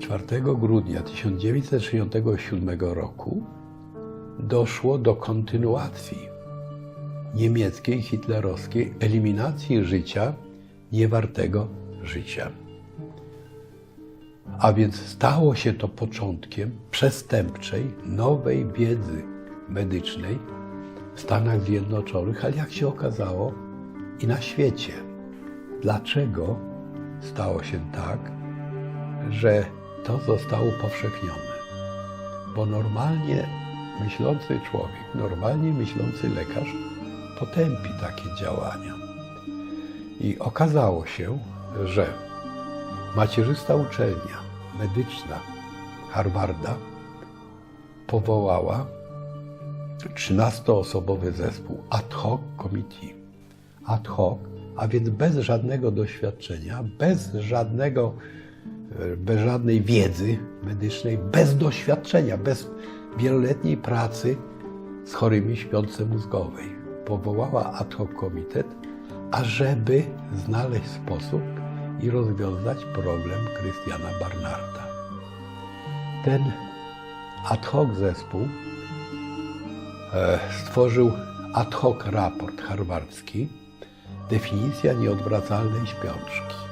4 grudnia 1967 roku doszło do kontynuacji niemieckiej, hitlerowskiej eliminacji życia niewartego życia. A więc stało się to początkiem przestępczej, nowej wiedzy medycznej w Stanach Zjednoczonych, ale jak się okazało i na świecie. Dlaczego stało się tak, że to zostało upowszechnione? Bo normalnie myślący człowiek, normalnie myślący lekarz potępi takie działania. I okazało się, że macierzysta uczelnia medyczna Harvarda powołała 13-osobowy zespół ad hoc committee. Ad hoc, a więc bez żadnego doświadczenia, bez żadnego, bez żadnej wiedzy medycznej, bez doświadczenia, bez wieloletniej pracy z chorymi śpiące mózgowej. Powołała ad hoc komitet, ażeby znaleźć sposób i rozwiązać problem Christiana Barnarda. Ten ad hoc zespół e, stworzył ad hoc raport harwardzki Definicja nieodwracalnej śpiączki.